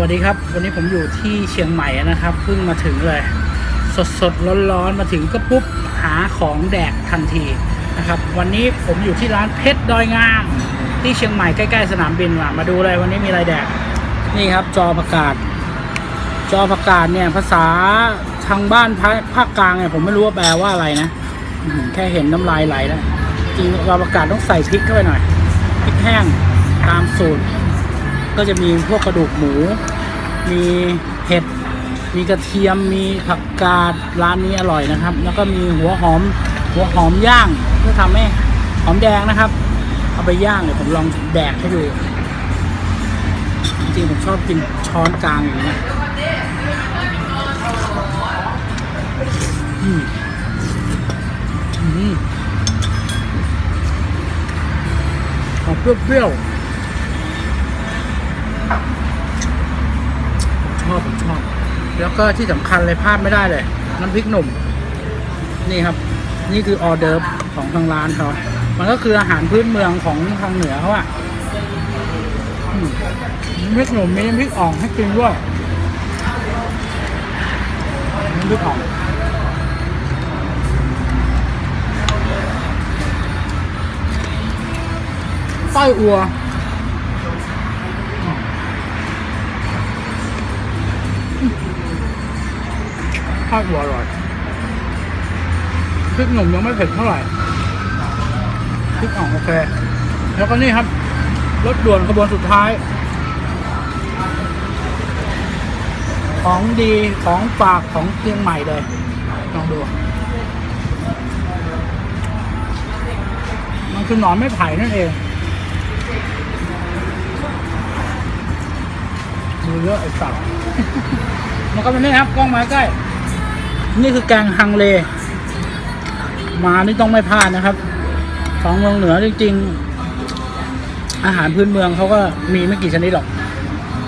วัสดีครับ วันนี้ผมอยู่ที่เชียงใหม่นะครับเพิ่งมาถึงเลย สดสดร้อนร้อนมาถึงก็ปุ๊บหาของแดกทันทีนะครับ วันนี้ผมอยู่ที่ร้านเพชรดอยงาม ที่เชียงใหม่ใกล้ๆสนามบินมามาดูเลยวันนี้มีอะไรแดกนี่ครับจอประกาศ จอประกาศเนี่ยภาษาทางบ้านภาคกลางเนี่ยผมไม่รู้ว่าแปลว่าอะไรนะแค่เห็นน้ำลายไหลแล้วจริงจอประกาศต้องใส่พริกเข้าไปหน่อยพริกแห้งตามสูตร ก็จะมีพวกกระดูกหมู มีเห็ด มีกระเทียม มีผักกาด ร้านนี้อร่อยนะครับ แล้วก็มีหัวหอม หัวหอมย่าง เพื่อทำให้หอมแดงนะครับ เอาไปย่างเดี๋ยวผมลองแดกให้ดู จริงๆผมชอบกินช้อนกลางอย่างนี้นะอืมอืมออกเปรี้ยวๆ ชอบผมชอบ แล้ว ก็ที่สำคัญเลยพลาดไม่ได้เลย น้ำพริกหนุ่ม นี่ครับ นี่คือออเดิร์ฟของทางร้านเขา มันก็คืออาหารพื้นเมืองของทางเหนือเขาอะน้ำพริกหนุ่มมีน้ำพริกอ่องให้กินด้วยน้ำพริกอ่องไส้อัวาวหัวอร่อยพริกหนุ่มยังไม่เผ็ดเท่าไหร่พริกอ่องโอเค แล้วก็นี่ครับ รถด่วนขบวนสุดท้าย ของดีของฝากของเชียงใหม่เลยลองดู มันคือหนอนไม่ไผ่นั่นเองดูเยอะไอ้สัตว์มันก็เป็นนี่ครับกล้องมาใกล้ นี่คือแกงฮังเล มานี่ต้องไม่พลาดนะครับ ของเมืองเหนือจริงๆ อาหารพื้นเมืองเขาก็มีไม่กี่ชนิดหรอก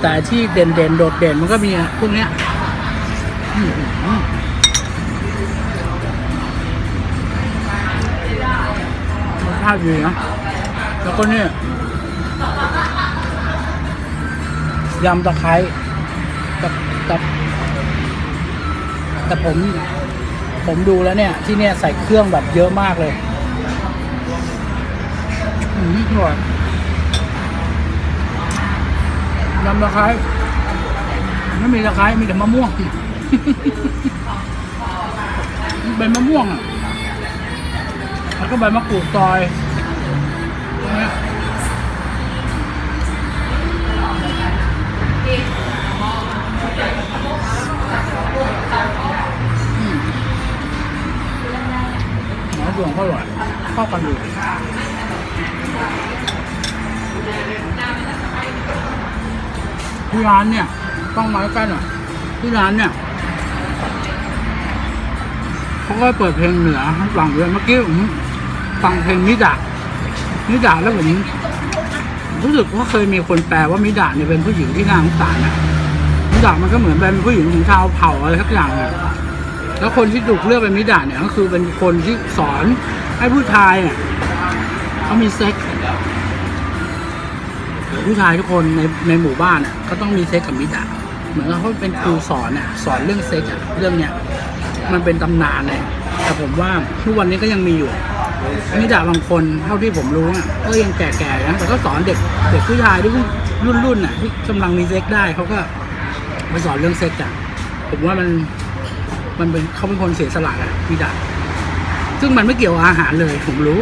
แต่ที่เด่นๆโดดเด่นมันก็มีพวกเนี้ยรสชาติดีนะแล้วก็เนี่ยยำตะไคร้กับกับ แต่ผมผมดูแล้วเนี่ย ที่เนี่ยใส่เครื่องแบบเยอะมากเลยอืมอร่อยยำตะไคร้ไม่มีตะไคร้มีแต่มะม่วง เป็นมะม่วงอะแล้วก็ใบมะกรูดซอยเนี้ย หมูส่วนก็อร่อยเข้ากันดีที่ร้านเนี่ยต้องมาใกล้ๆหน่อยที่ร้านเนี่ยเขาก็เปิดเพลงเหนือให้ฟังด้วยเมื่อกี้ผมฟังเพลงมิดะมิดะแล้วผมรู้สึกว่าเคยมีคนแปลว่ามิดะเนี่ยเป็นผู้หญิงที่น่าสงสารนะมิดะมันก็เหมือนเป็นผู้หญิงของชาวเผ่าอะไรสักอย่างเนี่ย แล้วคนที่ถูกเลือกเป็นมิดะเนี่ยก็คือเป็นคนที่สอนให้ผู้ชายเนี่ยเขามีเซ็กส์ผู้ชายทุกคนในในหมู่บ้านน่ะก็ต้องมีเซ็กส์กับมิดะเหมือนเขาเป็นครูสอนน่ะสอนเรื่องเซ็กส์อะเรื่องเนี้ยมันเป็นตำนานเลยแต่ผมว่าทุกวันนี้ก็ยังมีอยู่มิดาบางคนเท่าที่ผมรู้อะก็ยังแก่ๆนะแต่ก็สอนเด็กเด็กผู้ชายที่รุ่นรุ่นๆอะที่กำลังมีเซ็กได้เขาก็ไปสอนเรื่องเซ็กอะผมว่ามัน มันเป็นเขาเป็นคนเสียสละอะมิดาซึ่งมันไม่เกี่ยวอาหารเลย ผมรู้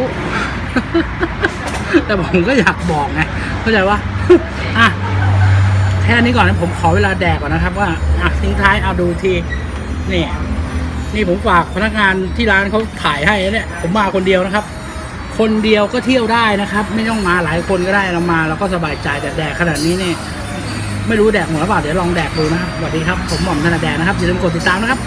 แต่ผมก็อยากบอกไงเข้าใจว่าอะแค่นี้ก่อนนะผมขอเวลาแดกก่อนนะครับ ว่าอะทิ้งท้ายเอาดูทีนี่นี่ผมฝากพนักงานที่ร้านเขาถ่ายให้เนี่ยผมมาคนเดียวนะครับ คนเดียวก็เที่ยวได้นะครับ ไม่ต้องมาหลายคนก็ได้เรามาเราก็สบายใจแต่แดกขนาดนี้เนี่ยไม่รู้แดกหมดหรือเปล่าเดี๋ยวลองแดกดูนะครับสวัสดีครับ ผมหม่อมธนาแดกนะครับอย่าลืมกดติดตามนะครับ